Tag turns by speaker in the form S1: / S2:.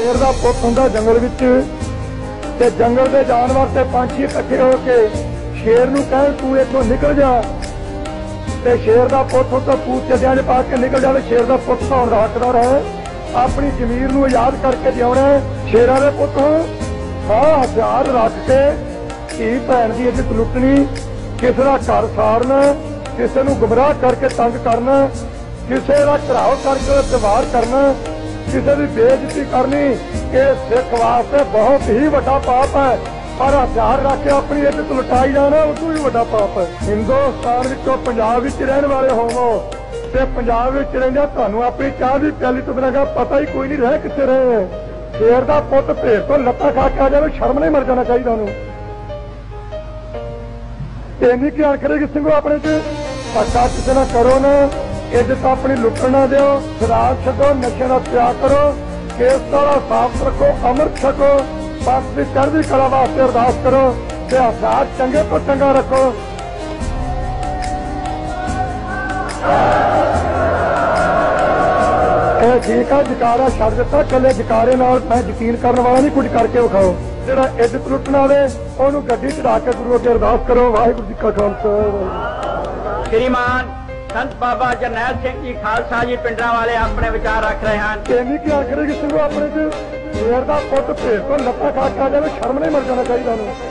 S1: ਸ਼ੇਰ ਦਾ ਪੁੱਤ ਹੁੰਦਾ ਜੰਗਲ ਵਿੱਚ ਤੇ ਜੰਗਲ ਦੇ ਜਾਨਵਰ ਤੇ ਪੰਛੀ ਇਕੱਠੇ ਹੋ ਕੇ ਸ਼ੇਰ ਨੂੰ ਕਹਿਣ, ਤੂੰ ਇੱਥੋਂ ਨਿਕਲ ਜਾ। ਤੇ ਸ਼ੇਰ ਦਾ ਪੁੱਤ ਉੱਤੋਂ ਪੂਤ ਚੱਲਿਆਂ ਦੇ ਪਾ ਕੇ ਨਿਕਲ ਜਾਵੇ ਸ਼ੇਰ ਦਾ ਪੁੱਤ ਹੋਣ ਦਾ ਹੱਕਦਾਰ ਹੈ। ਆਪਣੀ ਜ਼ਮੀਰ ਨੂੰ ਆਜ਼ਾਦ ਕਰਕੇ ਜਿਉਣਾ ਸ਼ੇਰਾਂ ਦੇ ਪੁੱਤ। ਹਾਂ ਹਥਿਆਰ ਰੱਖ ਕੇ ਧੀ ਭੈਣ ਦੀ ਇੱਜ਼ਤ ਲੁੱਟਣੀ, ਕਿਸੇ ਦਾ ਘਰ ਸਾੜਨਾ, ਕਿਸੇ ਨੂੰ ਗੁੰਮਰਾਹ ਕਰਕੇ ਤੰਗ ਕਰਨਾ, ਕਿਸੇ ਦਾ ਘਰਾਓ ਕਰਕੇ ਉਹਦਾ ਕਰਨਾ ਕਿਸੇ ਦੀ ਬੇਇੱਜ਼ਤੀ ਕਰਨੀ ਇਹ ਸਿੱਖ ਵਾਸਤੇ ਬਹੁਤ ਹੀ ਵੱਡਾ ਪਾਪ ਹੈ। ਪਰ ਹਥਿਆਰ ਰੱਖ ਕੇ ਆਪਣੀ ਇੱਜ਼ਤ ਲੁਟਾਈ ਜਾਣਾ ਉਹ ਤੋਂ ਵੀ ਵੱਡਾ ਪਾਪ ਹੈ। ਹਿੰਦੁਸਤਾਨ ਵਿੱਚੋਂ ਪੰਜਾਬ ਵਿੱਚ ਰਹਿਣ ਵਾਲੇ ਹੋਵੋ ਤੇ ਪੰਜਾਬ ਵਿੱਚ ਰਹਿੰਦਾ ਤੁਹਾਨੂੰ ਆਪਣੀ ਚਾਹ ਦੀ ਪਿਆਲੀ ਤੋਂ ਬਿਨਾਂ ਪਤਾ ਹੀ ਕੋਈ ਨਹੀਂ ਰਹਿ ਕਿੱਥੇ ਰਹੇ। ਹੈ। ਸ਼ੇਰ ਦਾ ਪੁੱਤ ਭੇਡ ਤੋਂ ਲੱਤਾਂ ਖਾ ਕੇ ਆ ਜਾਵੇ, ਸ਼ਰਮ ਨਹੀਂ ਮਰ ਜਾਣਾ ਚਾਹੀਦਾ ਉਹਨੂੰ। ਇੰਨੀ ਕੀ ਕਰੇਗੀ ਸਿੰਘ ਆਪਣੇ ਚ ਧੱਕਾ ਕਿਸੇ ਨਾਲ ਕਰੋ ਨਾ। ਇੱਜ਼ਤ ਆਪਣੀ ਲੁੱਟਣਾ ਦਿਓ ਸ਼ਰਾਬ ਛੱਡੋ ਨਸ਼ੇ ਦਾ ਤਿਆਗ ਕਰੋ, ਕੇਸ ਦਾ ਸਾਫ਼ ਰੱਖੋ ਅੰਮ੍ਰਿਤ ਛਕੋ ਪੰਥ ਦੀ ਚੜ੍ਹਦੀ ਕਲਾ ਵਾਸਤੇ ਅਰਦਾਸ ਕਰੋ ਤੇ ਹਥਿਆਰ ਚੰਗੇ ਤੋਂ ਚੰਗਾ ਰੱਖੋ। ਇਹ ਠੀਕ ਆ, ਜਕਾਰਾ ਛੱਡ ਦਿੱਤਾ ਕੱਲੇ ਜਕਾਰੇ ਨਾਲ ਮੈਂ ਯਕੀਨ ਕਰਨ ਵਾਲਾ ਨਹੀਂ, ਕੁਝ ਕਰਕੇ ਵਿਖਾਓ। ਜਿਹੜਾ ਇੱਜ਼ਤ ਲੁੱਟਣ ਵਾਲੇ ਉਹਨੂੰ ਗੱਡੀ ਚੜਾ ਕੇ ਗੁਰੂ ਅੱਗੇ ਅਰਦਾਸ ਕਰੋ। ਵਾਹਿਗੁਰੂ ਜੀ ਕਾ ਖਾਲਸਾ
S2: ਸ਼੍ਰੀਮਾਨ ਸੰਤ ਬਾਬਾ ਜਰਨੈਲ ਸਿੰਘ ਜੀ ਖਾਲਸਾ ਜੀ ਪਿੰਡਰਾਂ ਵਾਲੇ ਆਪਣੇ ਵਿਚਾਰ ਰੱਖ ਰਹੇ ਹਨ।
S1: ਇੰਨੀ ਕੀ ਕਰੇਗੀ ਸਿੰਘੋ ਆਪਣੇ ਚ ਸ਼ੇਰ ਦਾ ਪੁੱਤ ਭੇਡ ਤੋਂ ਲੱਤਾਂ ਖਾ ਕੇ ਆ ਜਾਵੇ, ਸ਼ਰਮ ਨਹੀਂ ਮਰ ਜਾਣਾ ਚਾਹੀਦਾ ਉਹਨੂੰ।